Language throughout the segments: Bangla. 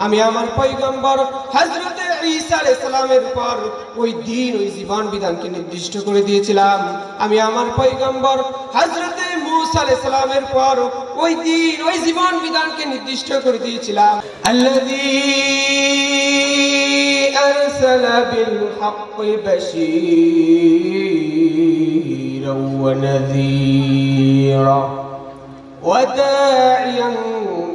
আমি আমার পৈগম্বর হজরতে ঈসা আলাইহিস সালামের পর ওই দিন ওই জীবন বিধানকে নির্দিষ্ট করে দিয়েছিলাম আমি আমার পৈগম্বর হজরতে মুসা আলাইহিস সালামের পর ওই দিন ওই জীবন বিধানকে নির্দিষ্ট করে দিয়েছিলাম আল্লাযী أرسل بالحق بشيرا ونذيرا وداعيا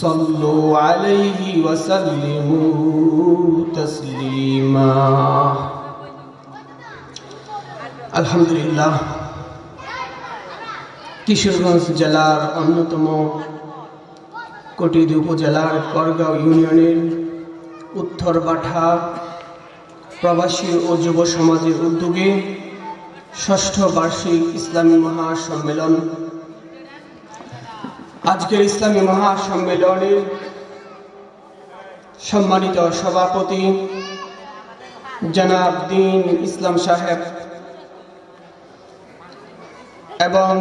صلوا عليه وسلموا تسليما الحمد لله কিশোরগঞ্জ জেলার অন্যতম কটিদি উপজেলার করগাঁও ইউনিয়নের উত্তর বাঠা প্রবাসী ও যুব সমাজের উদ্যোগে ষষ্ঠ বার্ষিক ইসলামী মহাসম্মেলন আজকের ইসলামী মহাসম্মেলনের সম্মানিত সভাপতি জনাব দিন ইসলাম সাহেব এবং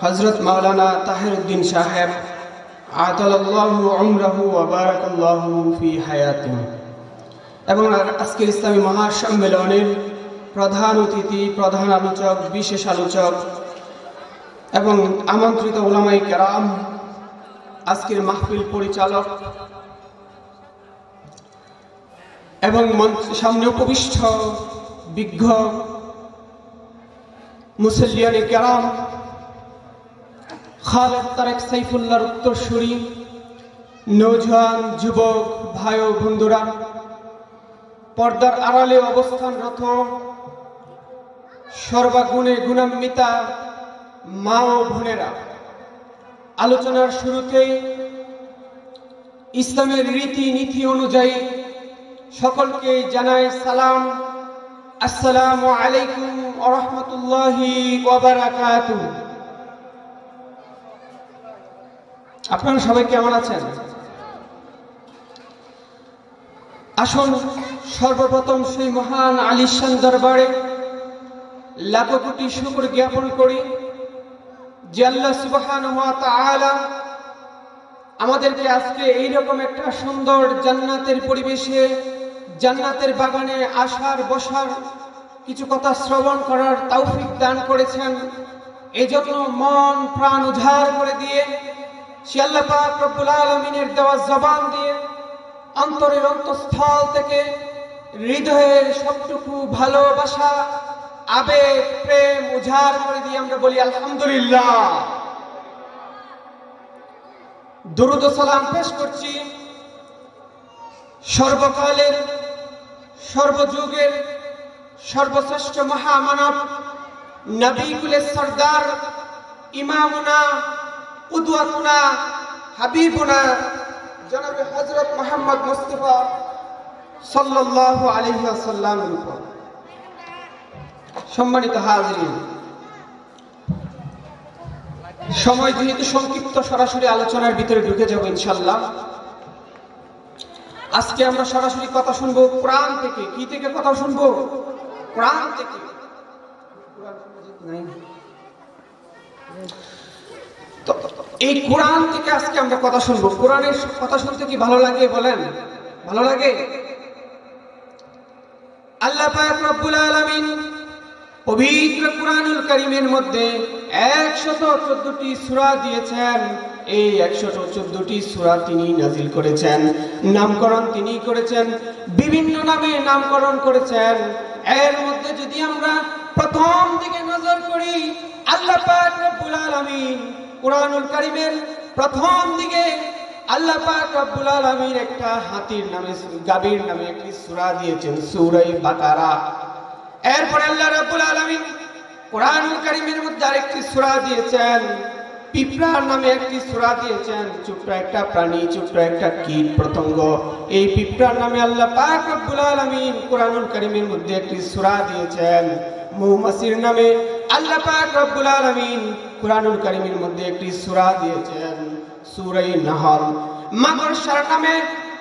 হজরত মাওলানা তাহিরুদ্দিন সাহেব ফি হায়াতিহি। এবং আজকের ইসলামী মহাসম্মেলনের প্রধান অতিথি, প্রধান আলোচক, বিশেষ আলোচক এবং আমন্ত্রিত ওলামাই কেরাম, আজকের মাহফিল পরিচালক এবং সামনে উপবিষ্ট বিজ্ঞ মুসল্লিয়ানি কেরাম, খালেদ তারেক সাইফুল্লাহর উত্তরসূরি নৌজওয়ান যুবক ভাই ও বন্ধুরা, পর্দার আড়ালে অবস্থানরত সর্বাগুণে গুণান্বিতা মা ও বোনেরা, আলোচনার শুরুতেই ইসলামের রীতি নীতি অনুযায়ী সকলকে জানাই সালাম, আসসালামু আলাইকুম আরহামতুল্লাহি আপনারা সবাই কেমন আছেন? আসুন, সর্বপ্রথম সেই মহান আলিশান দরবারে লাখো কোটি শুকর জ্ঞাপন করি। যে আল্লাহ সুবহান আমাদেরকে আজকে এইরকম একটা সুন্দর জান্নাতের পরিবেশে, জান্নাতের বাগানে আসার, বসার কিছু কথা শ্রবণ করার তৌফিক দান করেছেন। এই জন্য মন, প্রাণ উজাড় করে দিয়ে আল্লাহ পাক রব্বুল আলমিনের দেওয়া জবান দিয়ে অন্তরের অন্তঃস্থল থেকে হৃদয়ের সবটুকু ভালোবাসা আবেগ প্রেম উজাড় করে দিয়ে আমরা বলি, আলহামদুলিল্লাহ। দুরুদ সালাম পেশ করছি। সর্বকালের, সর্বযুগের, সর্বশ্রেষ্ঠ মহামানব নবীকুলের সর্দার ইমামুনা, উদওয়াতুনা, হাবিবুনা, জনাবে হজরত মোহাম্মদ মুস্তফা সাল্লাল্লাহু আলাইহি ওয়াসাল্লামের উপর। সম্মানিত হাজরিন, সময় যেহেতু সংক্ষিপ্ত, সরাসরি আলোচনার ভিতরে ঢুকে যাব ইনশাল্লাহ আজকে আমরা সরাসরি কথা শুনব কোরআন থেকে। কি থেকে কথা শুনব? কোরআন থেকে। এই কোরআন থেকে আজকে আমরা কথা শুনব। কোরআনের কথা শুনতে কি ভালো লাগে বলেন? ভালো লাগে? আল্লাহ পাক রব্বুল আলামিন পবিত্র কুরআনুল কারীমের মধ্যে একশত চোদ্দটি সূরা দিয়েছেন। এই একশত চোদ্দটি সুরা তিনি নাজিল করেছেন। নামকরণ তিনি করেছেন। বিভিন্ন নামে নামকরণ করেছেন। এর মধ্যে যদি আমরা প্রথম দিকে নজর করি, আল্লাহ পাক রব্বুল আলামিন কোরআনুল কারীমের প্রথম দিকে আল্লাহ পাক রব্বুল আলামিন একটা হাতির নামে, গাভীর নামে একটি সূরা দিয়েছেন সূরা বাকারা। এরপরে আল্লাহ রাব্বুল আলামিন কোরআনুল কারীমের মধ্যে আরেকটি সূরা দিয়েছেন। পিঁপড়ার নামে একটি সূরা দিয়েছেন। ছোট্ট একটা প্রাণী, ছোট্ট একটা কীট পতঙ্গ এই পিঁপড়ার নামে আল্লাহ পাক রব্বুল আলামিন কোরআনুল কারীমের মধ্যে একটি সূরা দিয়েছেন। মৌমাছির নামে আল্লাহ পাক রব্বুল আলামিন কোরআনুল কারীমের মধ্যে একটি সূরা দিয়েছেন। সূরা নাহল। মাকড়সার নামে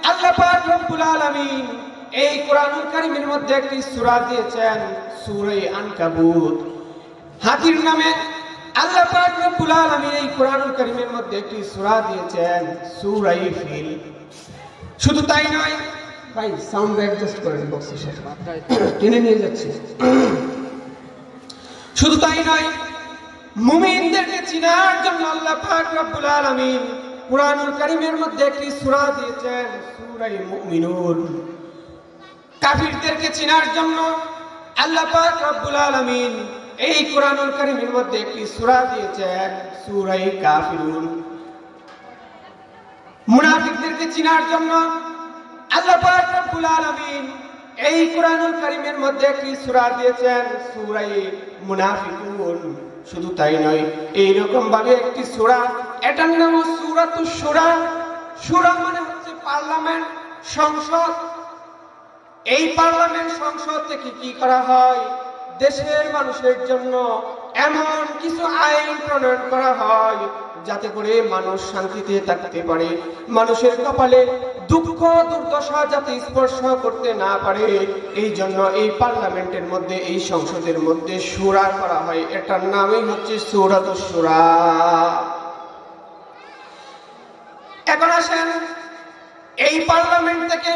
আল্লাহ পাক রব্বুল আলামিন এই কোরআনুল কারীমের মধ্যে একটি সূরা দিয়েছেন সূরা আনকাবুত। হাতির নামে আল্লাহ পাক রব্বুল আলামিন এই কোরআনুল কারীমের মধ্যে একটি সূরা দিয়েছেন সূরা ফিল শুধু তাই নয়, ভাই সাউন্ড অ্যাডজাস্ট করেন বক্সের সাথে। টেনে নিয়ে যাচ্ছে। শুধু তাই নয়, মুমিনদেরকে চিনার জন্য আল্লাহ পাক রব্বুল আলামিন কোরআনুল কারীমের মধ্যে একটি সূরা দিয়েছেন সূরা মুমিনুন। কাফিরদেরকে চিনার জন্য আল্লাহ পাক রব্বুল আলামিন এই কোরআনুল কারীমের মধ্যে একটি সূরা দিয়েছেন সূরা কাফিরুন। মুনাফিকদেরকে চিনার জন্য আল্লাহ পাক রব্বুল আলামিন এই কোরআনুল কারীমের মধ্যে একটি সূরা দিয়েছেন সূরা মুনাফিকুন। শুধু তাই নয় এই রকম ভাবে একটি সূরা, এটার নাম সূরাতুশ সূরা। সূরা মানে হচ্ছে পার্লামেন্ট, সংসদ এই পার্লামেন্ট সংসদ থেকে কি করা হয়? দেশের মানুষের জন্য এমন কিছু আইন প্রণয়ন করা হয়, যাতে করে মানুষ শান্তিতে থাকতে পারে। মানুষের কপালে দুঃখ, দুর্দশা যাতে স্পর্শ করতে না পারে এই জন্য এই পার্লামেন্টের মধ্যে, এই সংসদের মধ্যে সুরা করা হয়। এটার নামই হচ্ছে সুরাত সুরা। এখন আসেন এই পার্লামেন্ট থেকে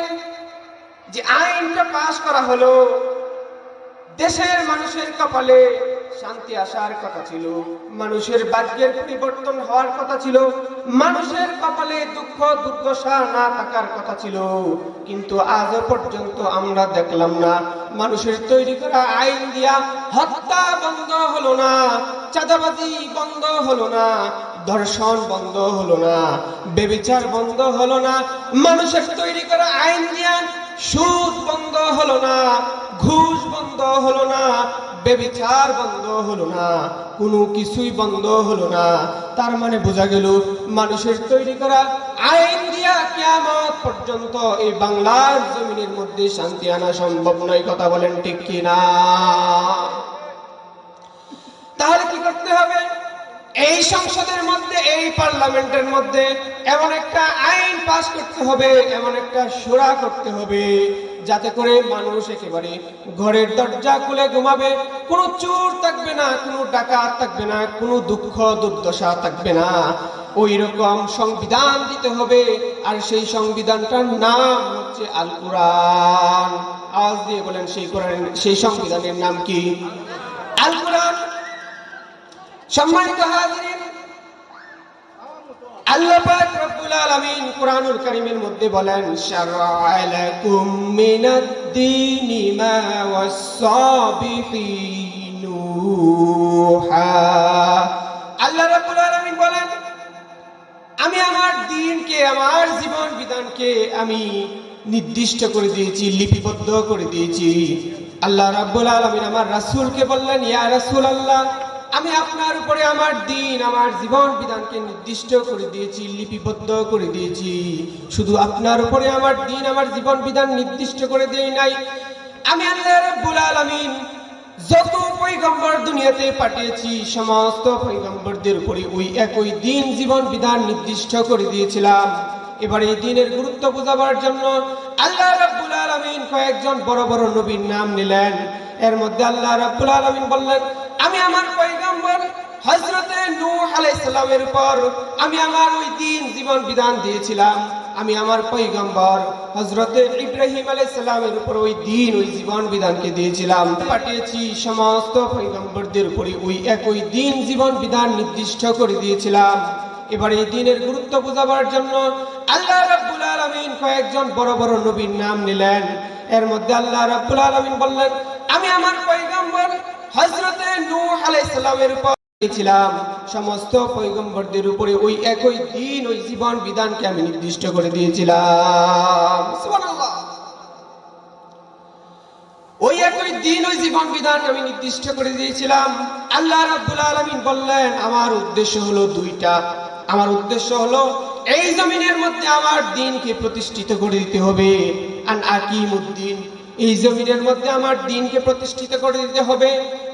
যে আইনটা পাশ করা হলো, দেশের মানুষের কপালে শান্তি আসার কথা ছিল, মানুষের ভাগ্যের পরিবর্তন হওয়ার কথা ছিল, মানুষের কপালে দুঃখ দুর্দশা না থাকার কথা ছিল, কিন্তু আজও পর্যন্ত আমরা দেখলাম না, মানুষের তৈরি করা আইন দিয়া হত্যা বন্ধ হলো না, চাঁদাবাজি বন্ধ হলো না, ধর্ষণ বন্ধ হলো না, বেবিচার বন্ধ হলো না, মানুষের তৈরি করা আইন দিয়া সুদ বন্ধ হলো না, ঘুষ বন্ধ হলো না, বেবিচার বন্ধ হলো না, কোনো কিছুই বন্ধ হলো না। তার মানে বোঝা গেল, মানুষের তৈরি করা আইন দিয়া কিয়ামত পর্যন্ত এই বাংলার জমিনের মধ্যে শান্তি আনা সম্ভব নয়, কথা বলেন ঠিক কিনা? তাহলে কি করতে হবে? এই সংসদের মধ্যে, এই পার্লামেন্টের মধ্যে এমন একটা আইন পাস করতে হবে, এমন একটা সুরা করতে হবে, যাতে করে মানুষ একেবারে ঘরের দরজা খুলে ঘুমাবে। কোনো চোর থাকবে না, কোনো ডাকাত থাকবে না, কোনো দুঃখ, দুর্দশা থাকবে না। ওই রকম সংবিধান দিতে হবে, আর সেই সংবিধানটার নাম হচ্ছে আল কোরআন আওয়াজ দিয়ে বলেন সেই কোরআন সেই সংবিধানের নাম কি? আল কোরআন সম্মানিত বলেন বলেন, আমি আমার দিনকে, আমার জীবন বিধানকে আমি নির্দিষ্ট করে দিয়েছি, লিপিবদ্ধ করে দিয়েছি। আল্লাহ রাব্বুল আলামিন আমার রাসূলকে বললেন, ইয়া রাসূল আল্লাহ আমি আপনার উপরে আমার দিন, আমার জীবন বিধানকে নির্দিষ্ট করে দিয়েছি, লিপিবদ্ধ করে দিয়েছি। শুধু আপনার উপরে আমার দিন, আমার জীবন বিধান নির্দিষ্ট করে দেই নাই। আমি আল্লাহ রাব্বুল আলামিন যত পৈগম্বর দুনিয়াতে পাঠিয়েছি, সমস্ত পৈগম্বরদের উপরে ওই একই দিন জীবন বিধান নির্দিষ্ট করে দিয়েছিলাম। এবার এই দিনের গুরুত্ব বোঝাবার জন্য আল্লাহ রাব্বুল আলামিন কয়েকজন বড় বড় নবীর নাম নিলেন। এর মধ্যে আল্লাহ রাব্বুল আলামিন বললেন আমি আমার পয়গম্বর হযরতে নূহ আলাইহিস সালামের উপর আমি আমার ওই দিন জীবন বিধান দিয়েছিলাম। আমি আমার পয়গম্বর হযরতে ইব্রাহিম আলাইহিস সালামের উপর ওই দিন, ওই জীবন বিধানকে দিয়েছিলাম। পাঠিয়েছি সমস্ত পয়গম্বরদের উপরে ওই একই দিন জীবন বিধান নির্দিষ্ট করে দিয়েছিলাম। এবার এই দিনের গুরুত্ব বোঝাবার জন্য আল্লাহ রাব্বুল আলামিন কয়েকজন বড় বড় নবীর নাম নিলেন। এর মধ্যে আল্লাহ রাব্বুল আলামিন বললেন, আমি আমার পয়গম্বর নূহ আলাইহিস উপর ছিলাম সমস্ত পয়গম্বরদের উপরে ওই একই দিন, ওই জীবন বিধানকে আমি নির্দিষ্ট করে দিয়েছিলাম। ওই একই দিন, ওই জীবন বিধান আমি নির্দিষ্ট করে দিয়েছিলাম। আল্লাহ বললেন, আমার উদ্দেশ্য হলো দুইটা। আমার উদ্দেশ্য হলো, এই জমিনের মধ্যে আমার দিনকে প্রতিষ্ঠিত করে দিতে হবে। আন আকিমুদ্দিন এই জমিনের মধ্যে আমার দিনকে প্রতিষ্ঠিত করে দিতে হবে।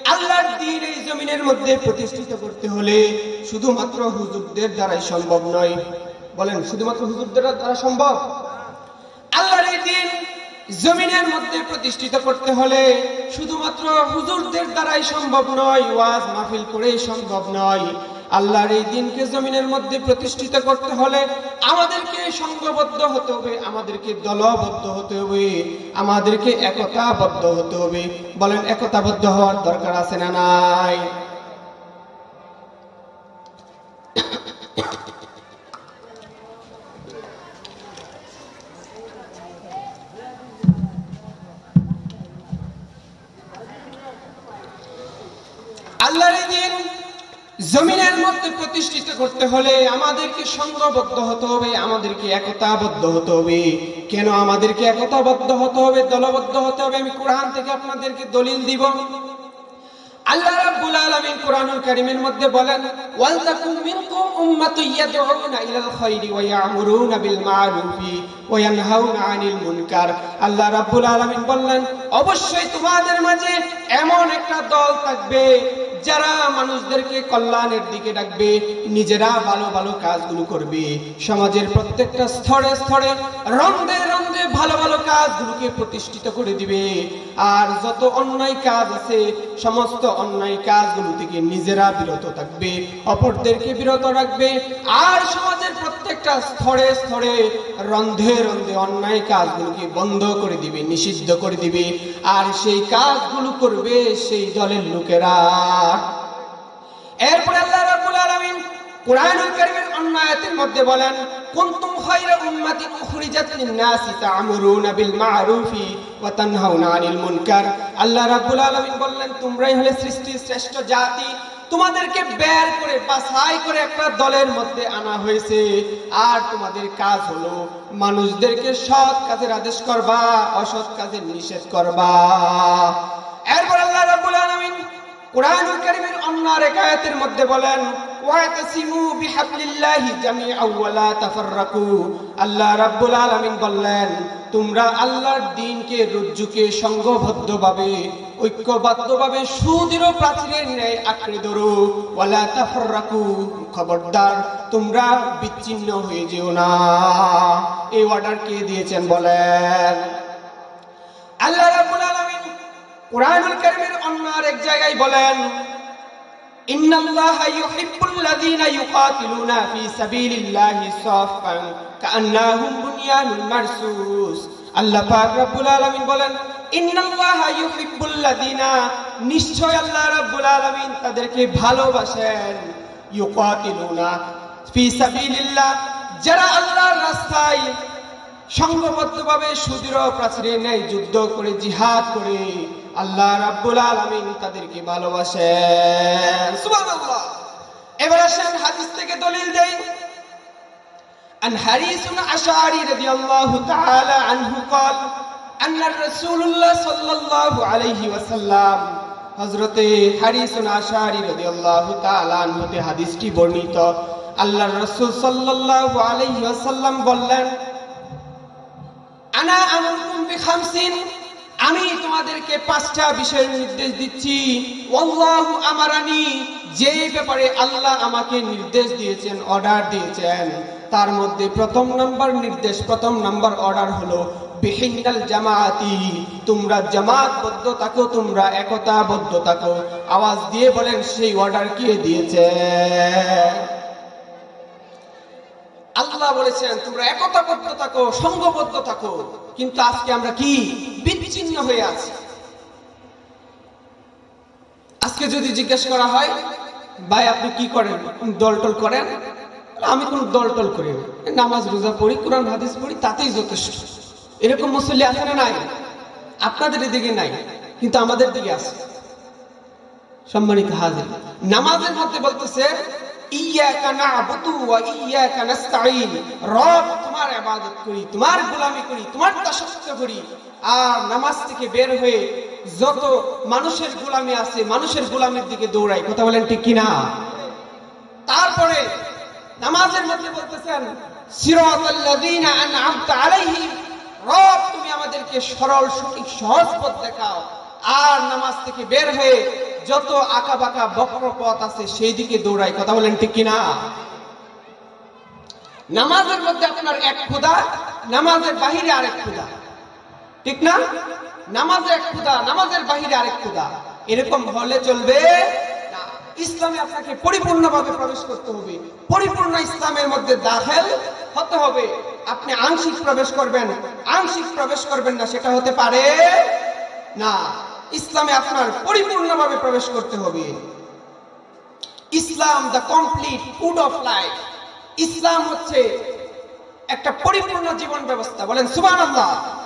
আল্লাহর দিন এই জমিনের মধ্যে প্রতিষ্ঠিত করতে হলে শুধুমাত্র হুজুরদের দ্বারাই সম্ভব নয়। বলেন, শুধুমাত্র হুজুরদের দ্বারা সম্ভব? আল্লাহর এই দিন জমিনের মধ্যে প্রতিষ্ঠিত করতে হলে শুধুমাত্র হুজুরদের দ্বারাই সম্ভব নয়, ওয়াজ মাহফিল করেই সম্ভব নয়। আল্লাহর এই দিনকে জমিনের মধ্যে প্রতিষ্ঠিত করতে হলে আমাদেরকে সংঘবদ্ধ হতে হবে, আমাদেরকে দলবদ্ধ হতে হবে, আমাদেরকে একতাবদ্ধ হতে হবে। বলেন, একতাবদ্ধ হওয়ার দরকার আছে না নাই? জমিনের মধ্যে প্রতিষ্ঠিত করতে হলে আমাদেরকে সংঘবদ্ধ হতে হবে, আমাদেরকে একতাবদ্ধ হতে হবে। কেন আমাদেরকে একতাবদ্ধ হতে হবে, দলবদ্ধ হতে হবে? আমি কোরআন থেকে আপনাদেরকে দলিল দিব। আল্লাহ রাব্বুল আলামিন কোরআনুল কারীমের মধ্যে বলেন ওয়াল তাকুম মিনকুম উম্মাতুন ইয়াদউনা ইলাল খায়রি ওয়া ইয়ামুরুনা বিল মারুফি ওয়া ইয়ানহাউনা আনিল মুনকার। আল্লাহ রাব্বুল আলামিন বললেন, অবশ্যই তোমাদের মাঝে এমন একটা দল থাকবে যারা মানুষদেরকে কল্যাণের দিকে ডাকবে, নিজেরা ভালো ভালো কাজগুলো করবে। সমাজের প্রত্যেকটা স্তরে স্তরে রন্ধে রন্ধে ভালো ভালো কাজগুলোকে প্রতিষ্ঠিত করে দিবে। আর যত অন্যায় কাজ আছে, সমস্ত অন্যায় কাজগুলো থেকে নিজেরা বিরত থাকবে, অপরদেরকে বিরত রাখবে। আর সমাজের প্রত্যেকটা স্তরে স্তরে, রন্ধে রন্ধে অন্যায় কাজগুলোকে বন্ধ করে দিবে, নিষিদ্ধ করে দিবে। আর সেই কাজগুলো করবে সেই দলের লোকেরা। এরপরে আল্লাহ রাব্বুল আলামিন কোরআনুল কারীমের অন্য আয়াতের মধ্যে বলেন, কুনতুম খায়রা উম্মাতিন উখরিজাত লিন-নাসি তা'মুরুনা বিল মা'রুফি ওয়া তানহাউনা আনিল মুনকার। আল্লাহ রাব্বুল আলামিন বললেন, তোমরাই হলে সৃষ্টির শ্রেষ্ঠ জাতি। তোমাদেরকে বের করে, বাছাই করে একটা দলের মধ্যে আনা হয়েছে। আর তোমাদের কাজ হলো মানুষদেরকে সৎ কাজের আদেশ করবা, অসৎ কাজের নিষেধ করবা এরপর আল্লাহ রাব্বুল আলামিন কারীমের অন্য মধ্যে বলেন আল্লাহ রাব্বুল আলামিন বললেন, তোমরা আল্লাহর রজ্জুকে সংঘবদ্ধভাবে ঐক্যবদ্ধভাবে সুদৃঢ় প্রাচীরের ন্যায় আঁকড়ে ধরো। ওয়ালা তাফাররাকু, খবরদার, তোমরা বিচ্ছিন্ন হয়ে যেও না। এই অর্ডার কে দিয়েছেন বলেন? আল্লাহ রাব্বুল আলামিন কোরআনুল কারীমের অন্য আরেক জায়গায় বলেন, ইন্নাল্লাহা ইউহিব্বুল লাযীনা ইউকাতিলুনা ফী সাবিলিল্লাহি সাফফান কাআন্নাহুম বুনয়ানুন মারসুস। আল্লাহ পাক রব্বুল আলামিন বলেন, ইন্নাল্লাহা ইউহিব্বুল লাযীনা, নিশ্চয় আল্লাহ রাব্বুল আলামিন তাদেরকে ভালোবাসেন। ইউকাতিলুনা ফী সাবিলিল্লাহ, যারা আল্লাহর রাস্তায় সংঘবদ্ধভাবে সুদৃঢ় প্রাচীরের ন্যায় যুদ্ধ করে জিহাদ করে আল্লাহ রাব্বুল আলামিন তাদেরকে ভালোবাসেন সুবহানাল্লাহ এবার আসেন হাদিস থেকে দলিল দেই عن حريص أشعري رضي الله تعالى عنه قال أن الرسول الله صلى الله عليه وسلم হজরতে হারিসুন আশারি রাদিয়াল্লাহু তাআলা আনহুতে হাদিসটি বর্ণিত আল্লাহর রাসূল সাল্লাল্লাহু আলাইহি ওয়াসাল্লাম বললেন আনা বিখামসিন আমি তোমাদেরকে পাঁচটা বিষয়ের নির্দেশ দিচ্ছি। আমারানি যে ব্যাপারে আল্লাহ আমাকে নির্দেশ দিয়েছেন, অর্ডার দিয়েছেন, তার মধ্যে প্রথম নাম্বার নির্দেশ, প্রথম নাম্বার অর্ডার হলো, বিহিন্নাল জামায়াতি তোমরা জামাতবদ্ধ থাকো, তোমরা একতাবদ্ধ থাকো। আওয়াজ দিয়ে বলেন, সেই অর্ডার কে দিয়েছে? আল্লাহ বলেছেন, তোমরা একতাবদ্ধ থাকো সংঘবদ্ধ থাকো। কিন্তু আজকে আমরা কি? বিচ্ছিন্ন হয়ে আছি। আজকে যদি জিজ্ঞেস করা হয়, ভাই, আপনি কি করেন? দল টল করেন আমি কোন দল টল করি নামাজ, রোজা পড়ি, কোরআন, হাদিস পড়ি, তাতেই যথেষ্ট। এরকম মুসল্লি আছে না নাই? আপনাদের এদিকে নাই, কিন্তু আমাদের দিকে আছে। সম্মানিত হাজির, নামাজের মধ্যে বলতেছে তারপরে নামাজের মধ্যে বলতেছেন রব, তুমি আমাদেরকে সরল, সঠিক, সহজ পথ দেখাও। আর নামাজ থেকে বের হয়ে যত আঁকা বাঁকা বক্র পথ আছে সেই দিকে দৌড়াই। কথা বলেন ঠিক কিনা? নামাজের মধ্যে আপনার এক খুদা নামাজের বাহিরে আরেক খুদা ঠিক না? নামাজে এক খুদা নামাজের বাহিরে আরেক খুদা এরকম হলে চলবে ইসলামে আপনাকে পরিপূর্ণভাবে প্রবেশ করতে হবে। পরিপূর্ণ ইসলামের মধ্যে দাখেল হতে হবে। আপনি আংশিক প্রবেশ করবেন। আংশিক প্রবেশ করবেন না, সেটা হতে পারে না। ইসলামে আপনার পরিপূর্ণভাবে প্রবেশ করতে হবে। Islam the complete food of life ইসলাম হচ্ছে একটা পরিপূর্ণ জীবন ব্যবস্থা। বলেন, সুবহানাল্লাহ।